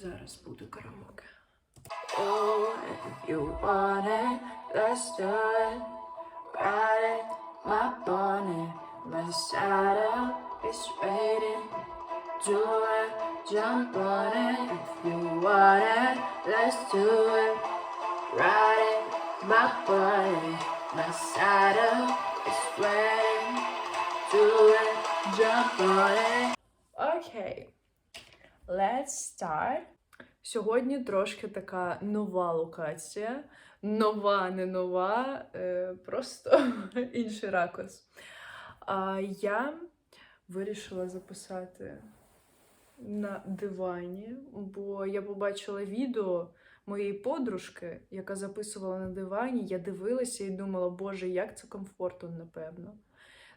Зараз буде караоке. Oh, if you want it, let's do it. Ride it, my bonnet, my saddle is waiting. Do it, jump on it. If you want it, let's do it. Ride it, my bonnet, my saddle is waiting. Do it, jump on it. Окей. Let's start. Сьогодні трошки така нова локація. Нова, не нова, е, просто інший ракурс. Я вирішила записати на дивані, бо я побачила відео моєї подружки, яка записувала на дивані. Я дивилася і думала, боже, як це комфортно, напевно.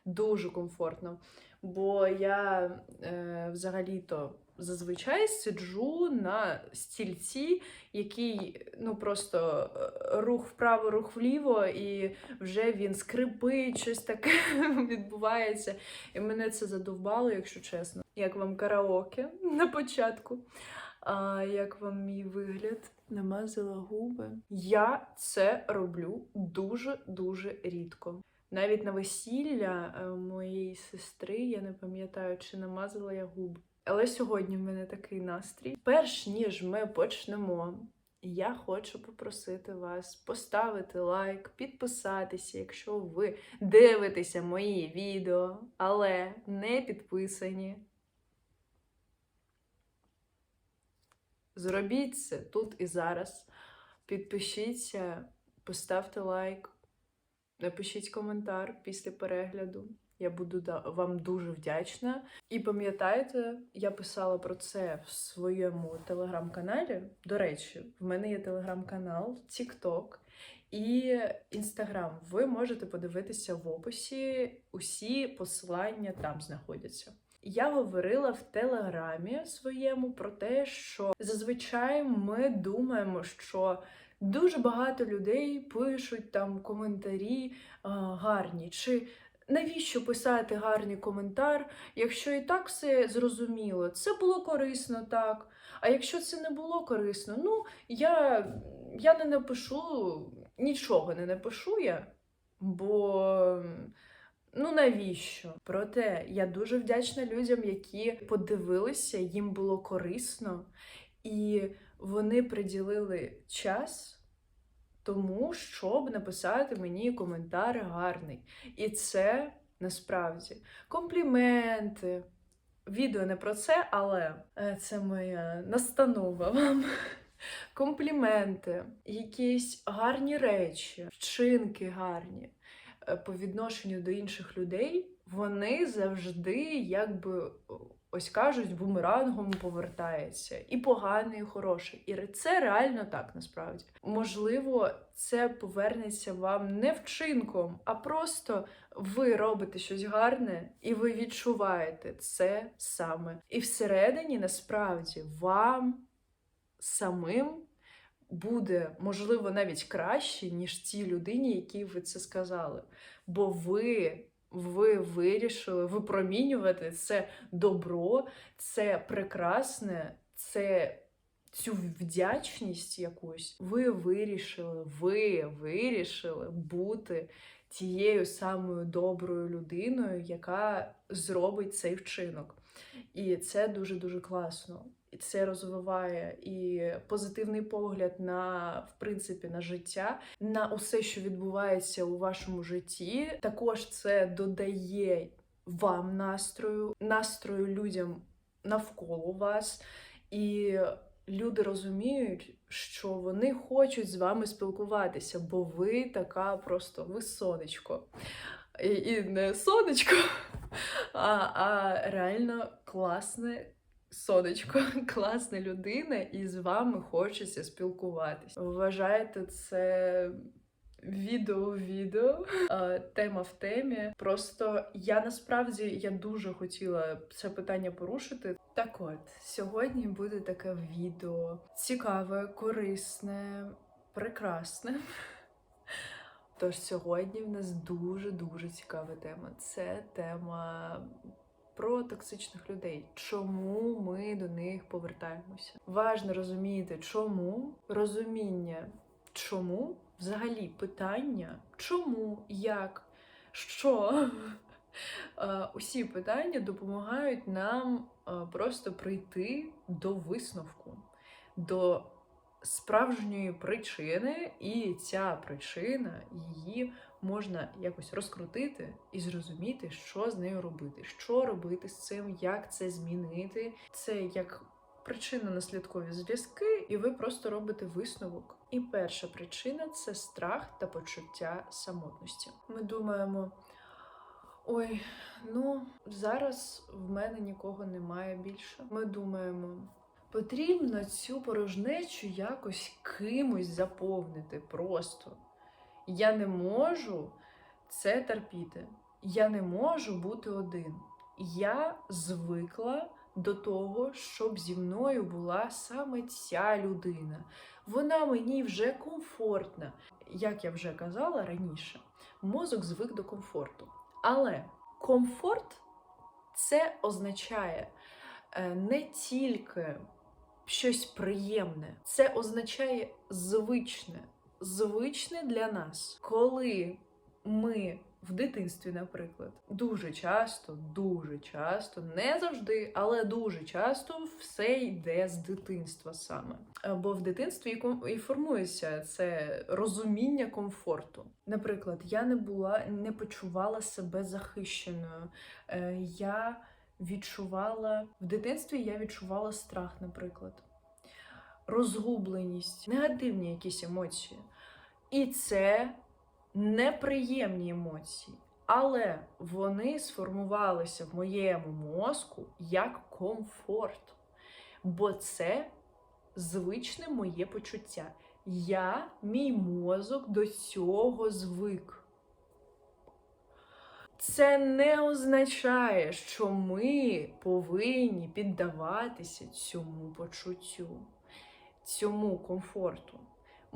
Дуже комфортно. Бо я е, взагалі-то зазвичай сиджу на стільці, який ну просто е, рух вправо, рух вліво, і вже він скрипить, щось таке відбувається. І мене це задовбало, якщо чесно. Як вам караоке на початку? А як вам мій вигляд? Намазала губи. Я це роблю дуже-дуже рідко. Навіть на весілля е, моєї сестри я не пам'ятаю, чи намазала я губи. Але сьогодні в мене такий настрій. Перш ніж ми почнемо, я хочу попросити вас поставити лайк, підписатися, якщо ви дивитеся мої відео, але не підписані. Зробіть це тут і зараз. Підпишіться, поставте лайк, напишіть коментар після перегляду. Я буду вам дуже вдячна. І пам'ятаєте, я писала про це в своєму телеграм-каналі. До речі, в мене є телеграм-канал, TikTok і Інстаграм. Ви можете подивитися в описі. Усі посилання там знаходяться. Я говорила в телеграмі своєму про те, що зазвичай ми думаємо, що дуже багато людей пишуть там коментарі а, гарні. Чи навіщо писати гарний коментар, якщо і так все зрозуміло? Це було корисно, так. А якщо це не було корисно, ну я, я не напишу, нічого не напишу я, бо. Ну навіщо? Проте я дуже вдячна людям, які подивилися, їм було корисно, і вони приділили час тому, щоб написати мені коментар гарний. І це насправді компліменти. Відео не про це, але е, це моя настанова вам. Компліменти, якісь гарні речі, вчинки гарні е, по відношенню до інших людей, вони завжди, якби ось кажуть, бумерангом повертається. І поганий, і хороший. І це реально так насправді. Можливо, це повернеться вам не вчинком, а просто ви робите щось гарне, і ви відчуваєте це саме. І всередині насправді вам самим буде, можливо, навіть краще, ніж тій людині, якій ви це сказали. Бо ви, ви вирішили випромінювати це добро, це прекрасне, це цю вдячність якусь. Ви вирішили, ви вирішили бути тією самою доброю людиною, яка зробить цей вчинок. І це дуже-дуже класно. І це розвиває і позитивний погляд на в принципі на життя, на усе, що відбувається у вашому житті. Також це додає вам настрою, настрою людям навколо вас, і люди розуміють, що вони хочуть з вами спілкуватися, бо ви така просто ви сонечко. І, і не сонечко, а, а реально класне сонечко, класна людина, і з вами хочеться спілкуватися. Вважаєте це відео в відео, тема в темі. Просто я насправді я дуже хотіла це питання порушити. Так от, сьогодні буде таке відео цікаве, корисне, прекрасне. Тож сьогодні в нас дуже-дуже цікава тема. Це тема про токсичних людей. Чому ми до них повертаємося? Важно розуміти, чому розуміння, чому взагалі питання, чому, як, що. Е, Усі питання допомагають нам е, просто прийти до висновку, до справжньої причини, і ця причина її можна якось розкрутити і зрозуміти, що з нею робити, що робити з цим, як це змінити. Це як причинно-наслідкові зв'язки, і ви просто робите висновок. І перша причина це страх та почуття самотності. Ми думаємо. Ой, ну зараз в мене нікого немає більше. Ми думаємо, потрібно цю порожнечу якось кимось заповнити просто. Я не можу це терпіти. Я не можу бути один. Я звикла до того, щоб зі мною була саме ця людина. Вона мені вже комфортна. Як я вже казала раніше, мозок звик до комфорту. Але комфорт це означає е, не тільки щось приємне, це означає звичне, звичне для нас. Коли ми в дитинстві, наприклад, дуже часто, дуже часто, не завжди, але дуже часто все йде з дитинства саме. Бо в дитинстві і формується це розуміння комфорту. Наприклад, я не була, не почувала себе захищеною. Е, Я відчувала в дитинстві, я відчувала страх, наприклад, розгубленість, негативні якісь емоції. І це неприємні емоції, але вони сформувалися в моєму мозку як комфорт. Бо це звичне моє почуття. Я, мій мозок до цього звик. Це не означає, що ми повинні піддаватися цьому почуттю, цьому комфорту.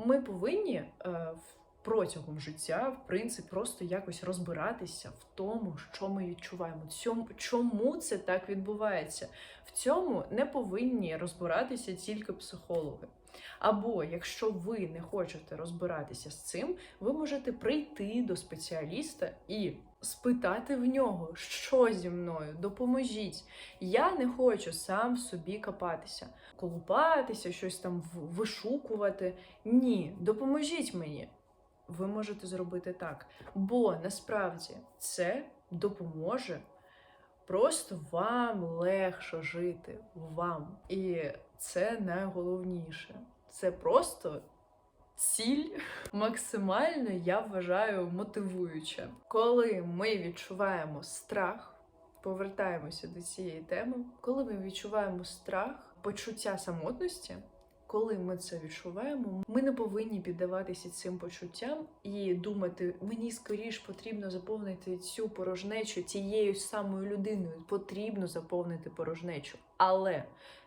Ми повинні е, протягом життя, в принципі, просто якось розбиратися в тому, що ми відчуваємо. Чому це так відбувається? В цьому не повинні розбиратися тільки психологи. Або якщо ви не хочете розбиратися з цим, ви можете прийти до спеціаліста і спитати в нього, що зі мною, допоможіть. Я не хочу сам собі копатися, колупатися, щось там вишукувати. Ні, допоможіть мені. Ви можете зробити так. Бо насправді це допоможе просто вам легше жити вам. І це найголовніше. Це просто ціль максимально, я вважаю, мотивуюча. Коли ми відчуваємо страх, повертаємося до цієї теми, коли ми відчуваємо страх, почуття самотності. Коли ми це відчуваємо, ми не повинні піддаватися цим почуттям і думати, мені скоріш потрібно заповнити цю порожнечу тією самою людиною. Потрібно заповнити порожнечу, але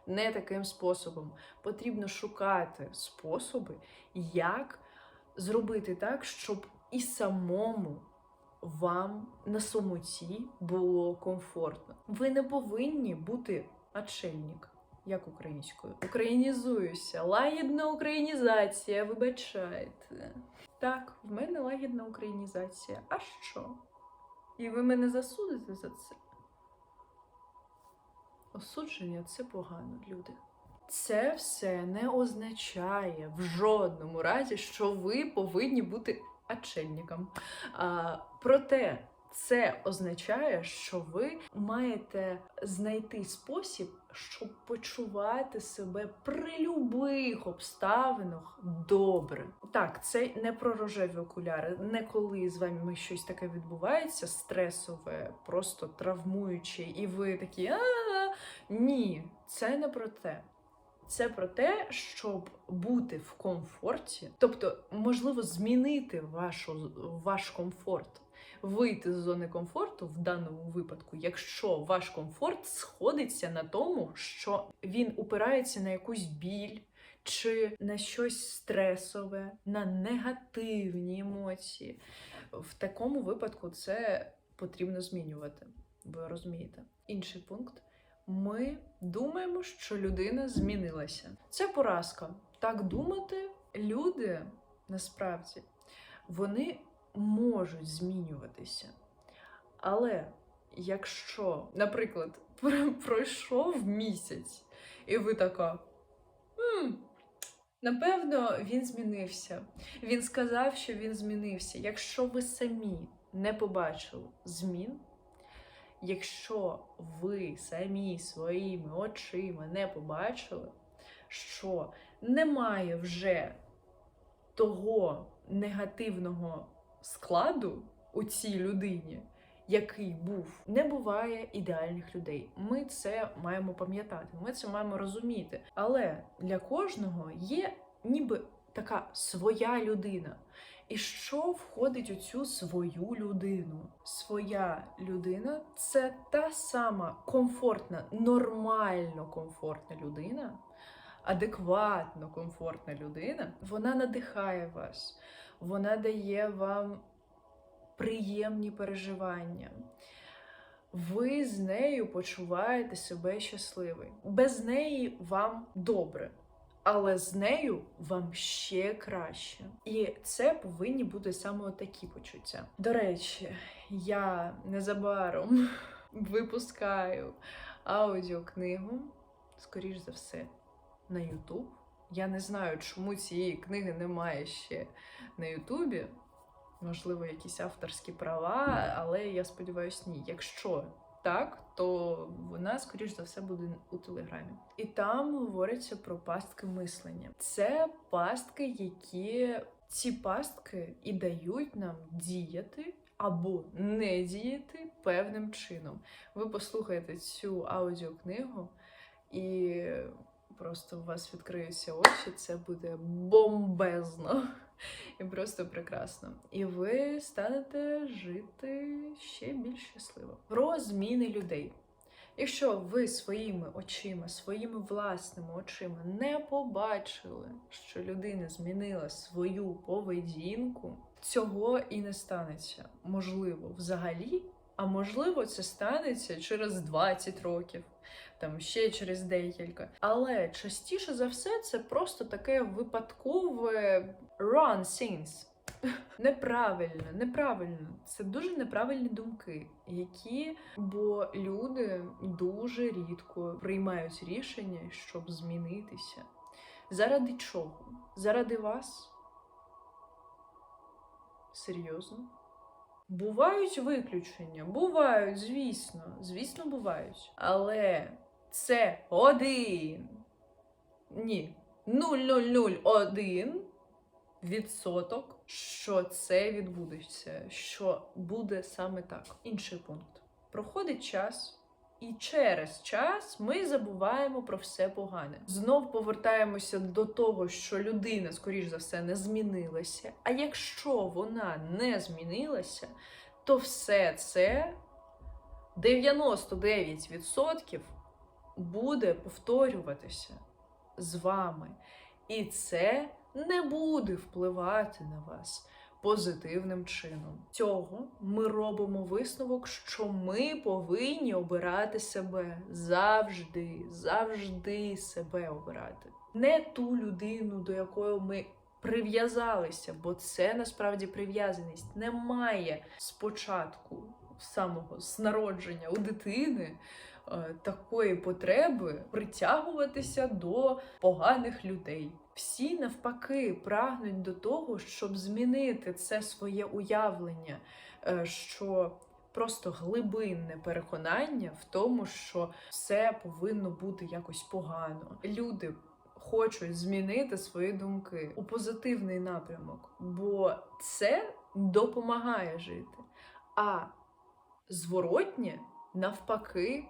не таким способом. Потрібно шукати способи, як зробити так, щоб і самому вам на самоті було комфортно. Ви не повинні бути отшельник. Як українською? Українізуюся. Лагідна українізація, вибачайте. Так, в мене лагідна українізація. А що? І ви мене засудите за це? Осудження це погано, люди. Це все не означає в жодному разі, що ви повинні бути отшельником. А, проте це означає, що ви маєте знайти спосіб, щоб почувати себе при любих обставинах добре. Так, це не про рожеві окуляри, не коли з вами щось таке відбувається, стресове, просто травмуюче, і ви такі а ні, це не про те. Це про те, щоб бути в комфорті, тобто, можливо, змінити вашу, ваш комфорт, вийти з зони комфорту в даному випадку, якщо ваш комфорт сходиться на тому, що він упирається на якусь біль чи на щось стресове, на негативні емоції. В такому випадку це потрібно змінювати. Ви розумієте? Інший пункт. Ми думаємо, що людина змінилася. Це поразка. Так думати, люди насправді вони можуть змінюватися. Але якщо, наприклад, пройшов місяць, і ви така. «М, Напевно, він змінився. Він сказав, що він змінився. Якщо ви самі не побачили змін, якщо ви самі своїми очима не побачили, що немає вже того негативного складу у цій людині, який був, не буває ідеальних людей. Ми це маємо пам'ятати, ми це маємо розуміти. Але для кожного є ніби така своя людина. І що входить у цю свою людину? Своя людина це та сама комфортна, нормально комфортна людина, адекватно комфортна людина. Вона надихає вас, вона дає вам приємні переживання. Ви з нею почуваєте себе щасливий. Без неї вам добре, але з нею вам ще краще. І це повинні бути саме такі почуття. До речі, я незабаром випускаю аудіокнигу, скоріш за все, на YouTube. Я не знаю, чому цієї книги немає ще на Ютубі можливо, якісь авторські права, але я сподіваюся, ні. Якщо так, то вона, скоріш за все, буде у телеграмі. І там говориться про пастки мислення. Це пастки, які ці пастки і дають нам діяти. Або не діяти певним чином. Ви послухаєте цю аудіокнигу, і просто у вас відкриються очі, це буде бомбезно і просто прекрасно. І ви станете жити ще більш щасливо. Про зміни людей. Якщо ви своїми очима, своїми власними очима не побачили, що людина змінила свою поведінку, цього і не станеться. Можливо, взагалі, а можливо, це станеться через 20 років, там ще через декілька. Але частіше за все, це просто таке випадкове run things. Неправильно, неправильно. Це дуже неправильні думки, які, бо люди дуже рідко приймають рішення, щоб змінитися. Заради чого? Заради вас? Серйозно? Бувають виключення, бувають, звісно, звісно, бувають. Але це один. Ні, 0,001 відсоток, що це відбудеться, що буде саме так. Інший пункт. Проходить час. І через час ми забуваємо про все погане. Знов повертаємося до того, що людина, скоріш за все, не змінилася. А якщо вона не змінилася, то все це 99% буде повторюватися з вами. І це не буде впливати на вас позитивним чином. Цього ми робимо висновок, що ми повинні обирати себе завжди, завжди себе обирати. Не ту людину, до якої ми прив'язалися, бо це насправді прив'язаність. Немає спочатку самого з народження у дитини. Е, Такої потреби притягуватися до поганих людей. Всі навпаки прагнуть до того, щоб змінити це своє уявлення, е, що просто глибинне переконання в тому, що все повинно бути якось погано. Люди хочуть змінити свої думки у позитивний напрямок, бо це допомагає жити. А зворотнє навпаки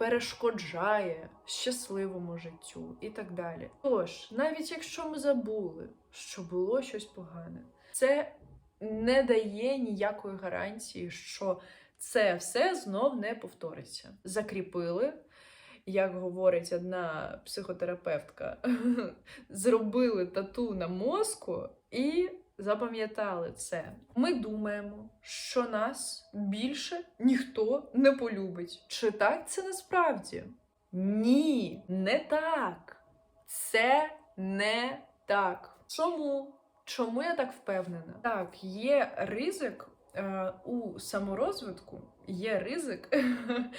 перешкоджає щасливому життю і так далі. Тож, навіть якщо ми забули, що було щось погане, це не дає ніякої гарантії, що це все знов не повториться. Закріпили. Як говорить одна психотерапевтка, зробили тату на мозку і запам'ятали це. Ми думаємо, що нас більше ніхто не полюбить. Чи так це насправді? Ні, не так. Це не так. Чому? Чому я так впевнена? Так, є ризик е, у саморозвитку, є ризик, е,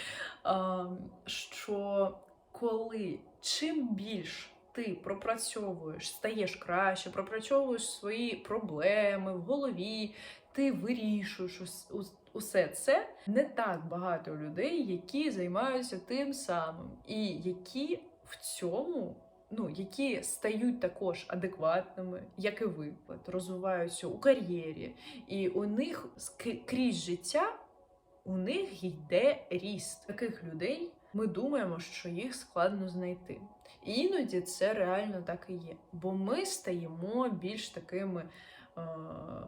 що коли чим більш ти пропрацьовуєш, стаєш краще, пропрацьовуєш свої проблеми в голові, ти вирішуєш ус- ус- усе це. Не так багато людей, які займаються тим самим, і які в цьому. Ну, які стають також адекватними, як і ви, розвиваються у кар'єрі, і у них крізь життя у них йде ріст. Таких людей ми думаємо, що їх складно знайти. Іноді це реально так і є. Бо ми стаємо більш такими е,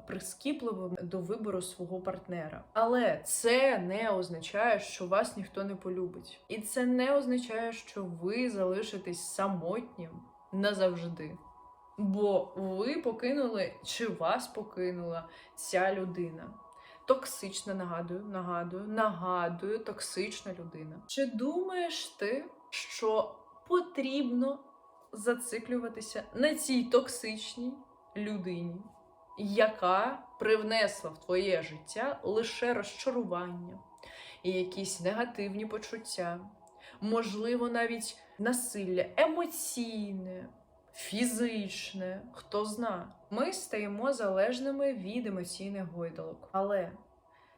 прискіпливими до вибору свого партнера. Але це не означає, що вас ніхто не полюбить. І це не означає, що ви залишитесь самотнім назавжди. Бо ви покинули чи вас покинула ця людина. Токсична, нагадую, нагадую, нагадую, токсична людина. Чи думаєш ти, що потрібно зациклюватися на цій токсичній людині, яка привнесла в твоє життя лише розчарування і якісь негативні почуття, можливо, навіть насилля емоційне, фізичне, хто зна. Ми стаємо залежними від емоційних гойдалок. Але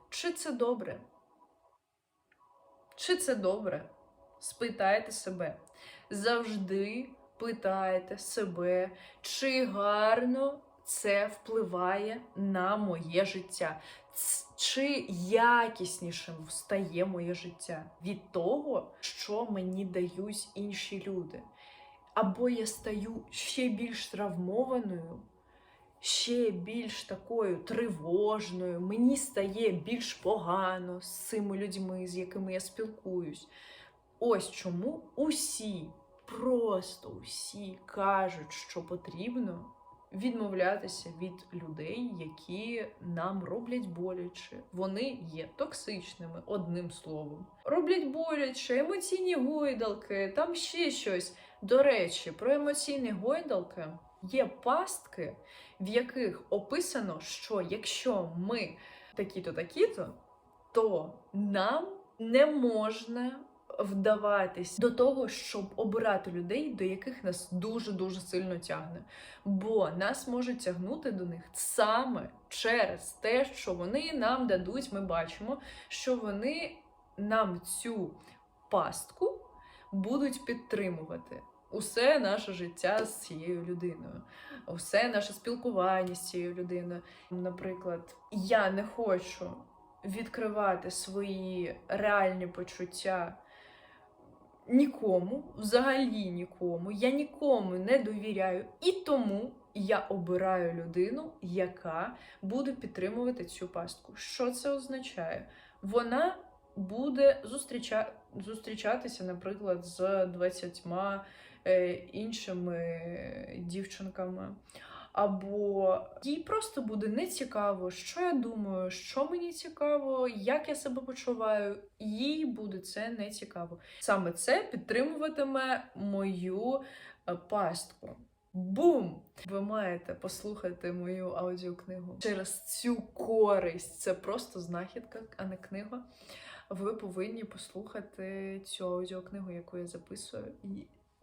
чи це добре? Чи це добре? Спитайте себе. Завжди питайте себе, чи гарно це впливає на моє життя, чи якіснішим стає моє життя від того, що мені дають інші люди. Або я стаю ще більш травмованою, ще більш такою тривожною, мені стає більш погано з цими людьми, з якими я спілкуюсь. Ось чому усі, просто усі кажуть, що потрібно відмовлятися від людей, які нам роблять боляче. Вони є токсичними, одним словом. Роблять боляче, емоційні гойдалки, там ще щось. До речі, про емоційні гойдалки є пастки, в яких описано, що якщо ми такі-то, такі-то, то нам не можна вдаватись до того, щоб обирати людей, до яких нас дуже-дуже сильно тягне. Бо нас можуть тягнути до них саме через те, що вони нам дадуть, ми бачимо, що вони нам цю пастку будуть підтримувати. Усе наше життя з цією людиною, усе наше спілкування з цією людиною. Наприклад, я не хочу відкривати свої реальні почуття нікому, взагалі нікому. Я нікому не довіряю, і тому я обираю людину, яка буде підтримувати цю пастку. Що це означає? Вона буде зустріча... зустрічатися, наприклад, з 20 е, іншими дівчинками. Або їй просто буде нецікаво, що я думаю, що мені цікаво, як я себе почуваю. Їй буде це не цікаво. Саме це підтримуватиме мою е, пастку. Бум! Ви маєте послухати мою аудіокнигу через цю користь. Це просто знахідка, а не книга. Ви повинні послухати цю аудіокнигу, яку я записую,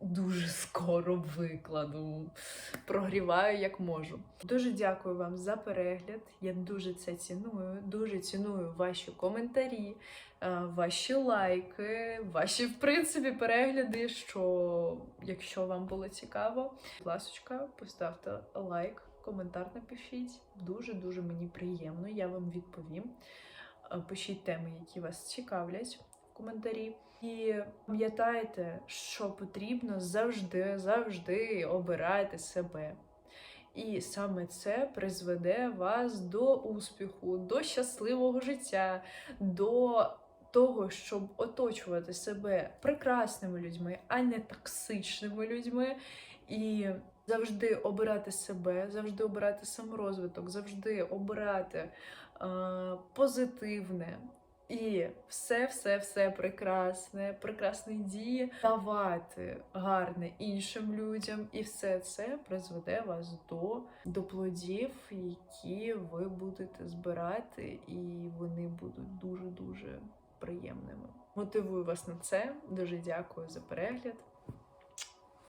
дуже скоро викладу. Прогріваю як можу. Дуже дякую вам за перегляд. Я дуже це ціную. Дуже ціную ваші коментарі, е, ваші лайки, ваші, в принципі, перегляди. Що якщо вам було цікаво, ласочка, поставте лайк, коментар напишіть. Дуже дуже мені приємно. Я вам відповім. Е, Пишіть теми, які вас цікавлять в коментарі. І пам'ятайте, що потрібно завжди, завжди обирати себе. І саме це призведе вас до успіху, до щасливого життя, до того, щоб оточувати себе прекрасними людьми, а не токсичними людьми. І Завжди обирати себе, завжди обирати саморозвиток, завжди обирати е, позитивне. І все, все, все прекрасне, прекрасні дії давати гарне іншим людям, і все це призведе вас до, до плодів, які ви будете збирати, і вони будуть дуже дуже приємними. Мотивую вас на це. Дуже дякую за перегляд.